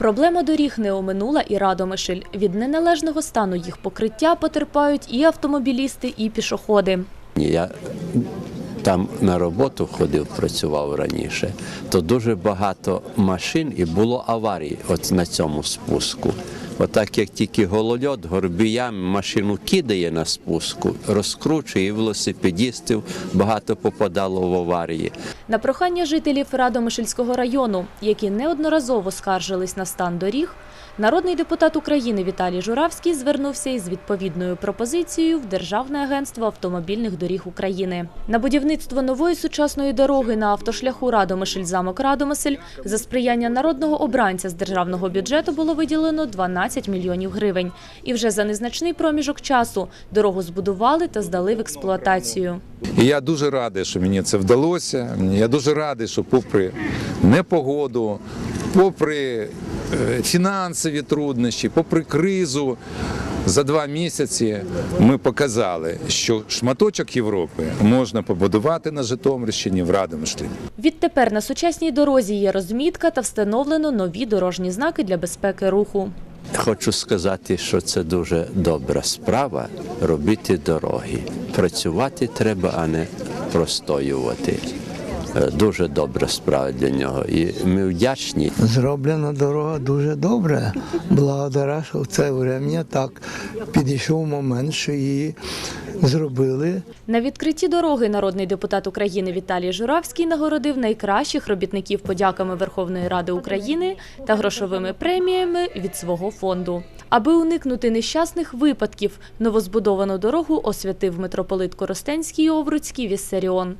Проблема доріг не оминула і Радомишль. Від неналежного стану їх покриття потерпають і автомобілісти, і пішоходи. Я там на роботу ходив, працював раніше, то дуже багато машин і було аварій от на цьому спуску. Отак як тільки голольот горбіям машину кидає на спуску, розкручує велосипедістів багато попадало в аварії. На прохання жителів Радомишльського району, які неодноразово скаржились на стан доріг, народний депутат України Віталій Журавський звернувся із відповідною пропозицією в Державне агентство автомобільних доріг України. На будівництво нової сучасної дороги на автошляху Радомишль-Замок Радомисель за сприяння народного обранця з державного бюджету було виділено 12 мільйонів гривень. І вже за незначний проміжок часу дорогу збудували та здали в експлуатацію. Я дуже радий, що мені це вдалося. Я дуже радий, що попри непогоду, попри е, фінансові труднощі, попри кризу, за два місяці ми показали, що шматочок Європи можна побудувати на Житомирщині в Радомишлі. Відтепер на сучасній дорозі є розмітка та встановлено нові дорожні знаки для безпеки руху. Хочу сказати, що це дуже добра справа робити дороги. Працювати треба, а не простоювати. Е, Дуже добра справа для нього. І ми вдячні Зроблена дорога дуже добре. Благодаря, що в це время так підійшов момент, що її зробили. На відкритті дороги народний депутат України Віталій Журавський нагородив найкращих робітників подяками Верховної Ради України та грошовими преміями від свого фонду. Аби уникнути нещасних випадків, новозбудовану дорогу освятив митрополит Коростенський і Овруцький Віссаріон.